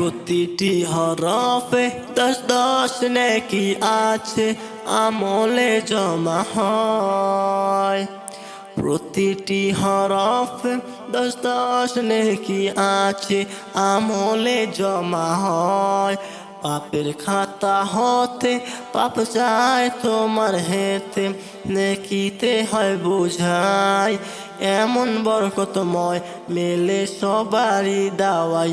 প্রতিটি হরফে দশ দশ নেকি আছে, আমলে জমা হয়। প্রতিটি হরফে দশ দশ নেকি আছে, আমলে জমা হয়। পাপের খাতা হতে পাপ চায়, তোমার হেতে নেকিতে হয় বোঝাই। এমন বরকতময় মেলে সবারই দাওয়াই।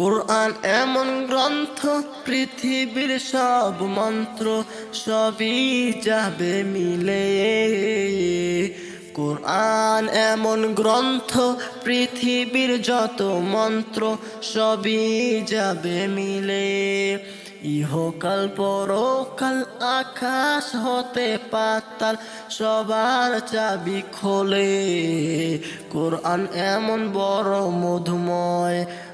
কোরআন এমন গ্রন্থ, পৃথিবীর সব মন্ত্র সবই যাবে মিলে। কোরআন এমন গ্রন্থ, পৃথিবীর যত মন্ত্র সবই যাবে মিলে। ইহকাল পরকাল আকাশ হতে পাতাল, সবার চাবি খোলে। কোরআন এমন বড় মধুময়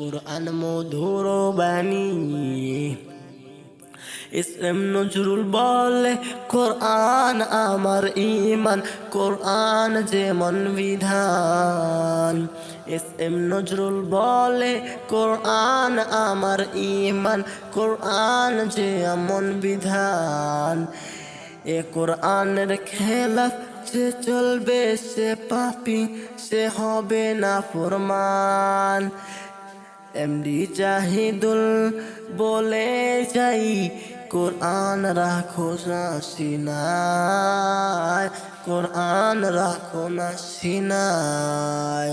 কোরআন মধুর বাণী। এস এম নজরুল বলে, কোরআন আমার ইমান কোরআন যেমন বিধান। এস এম নজরুল বলে, কোরআন আমার ইমান কোরআন যেমন বিধান। এ কোরআনের খেলাফ যে চলবে, সে পাপি, সে হবে না ফরমান এমডি জাহিদুল বলে যাই কোরআন রাখো না সিনায় কোরআন রাখো না সিনায়।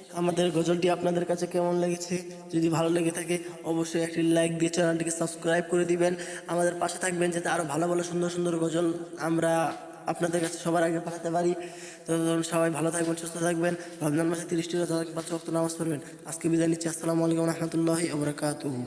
আমাদের গজলটি আপনাদের কাছে কেমন লেগেছে? যদি ভালো লেগে থাকে, অবশ্যই একটি লাইক দিয়ে চ্যানেলটিকে সাবস্ক্রাইব করে দিবেন। আমাদের পাশে থাকবেন যাতে আরও ভালো ভালো সুন্দর সুন্দর গজল আমরা আপনাদের কাছে সবার আগে পাঠাতে পারি। তো সবাই ভালো থাকবেন, সুস্থ থাকবেন। রমজান মাসে তিরিশটি পাঁচ ভক্ত নামাজ পড়বেন। আজকে বিদায় নিচ্ছি। আসসালামু আলাইকুম রহমতুল্লাহ ওবরাকাতুহু